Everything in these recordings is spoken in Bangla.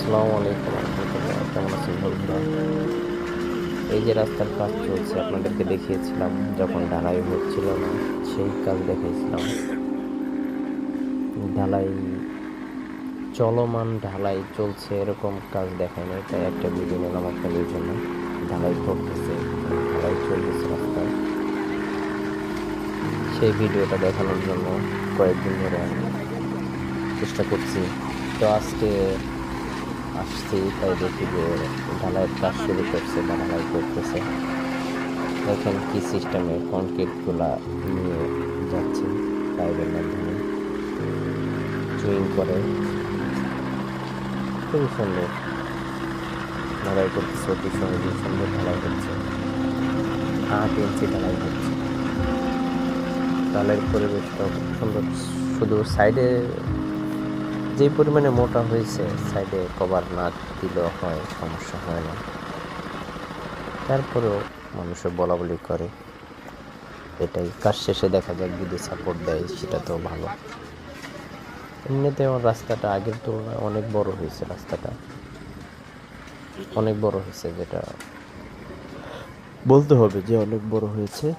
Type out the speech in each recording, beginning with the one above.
আসসালামু আলাইকুম রহমতুল্লাহ। কেমন আছেন বন্ধুরা? এই যে রাস্তার কাজ চলছে, আপনাদেরকে দেখিয়েছিলাম যখন ঢালাই হচ্ছিল না, সেই কাজ দেখিয়েছিলাম ঢালাই, চলমান ঢালাই চলছে, এরকম কাজ দেখায়নি তাই একটা ভিডিও নিলাম আপনাদের জন্য। ঢালাই করতেছে, ঢালাই চলতেছে রাস্তায়। সেই ভিডিওটা দেখানোর জন্য কয়েকদিন ধরে আমি চেষ্টা করছি। তো আজকে আসছি, তাই দেখি যে ঢালাইয়ের কাজ শুরু করছে বা ঢালাই করতেছে। দেখেন কি সিস্টেমে কনক্রিটগুলা নিয়ে যাচ্ছে পাইপের মাধ্যমে। চুইং করে। খুবই সুন্দর। ঢালাই করতেছে, অতি সহজে সুন্দর ঢালাই হচ্ছে। আট ইঞ্চি ঢালাই হচ্ছে। ঢালাইয়ের পরিবেশটা খুব সুন্দর। শুধু সাইডে যে পরিমাণে মোটা হয়েছে সাইডে কভার না দিলেও হয়, সমস্যা হয় না। তারপরেও মানুষে বলা বলি করে। এটাই, কাজ শেষে দেখা যাক যদি সাপোর্ট দেয়, সেটা তো ভালো। এমনিতে আমার রাস্তাটা আগের তুলনায় অনেক বড় হয়েছে রাস্তাটা। অনেক বড় হয়েছে যেটা। বলতে হবে যে অনেক বড় হয়েছে।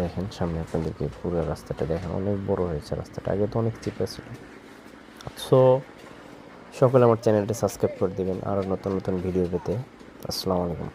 দেখেন, সামনে আপনাদেরকে পুরো রাস্তাটা দেখেন, অনেক বড় হয়েছে রাস্তাটা। আগে তো অনেক চিপা ছিল। সো সকলে আমার চ্যানেলটা সাবস্ক্রাইব করে দেবেন আরও নতুন নতুন ভিডিও পেতে। আসসালামু আলাইকুম।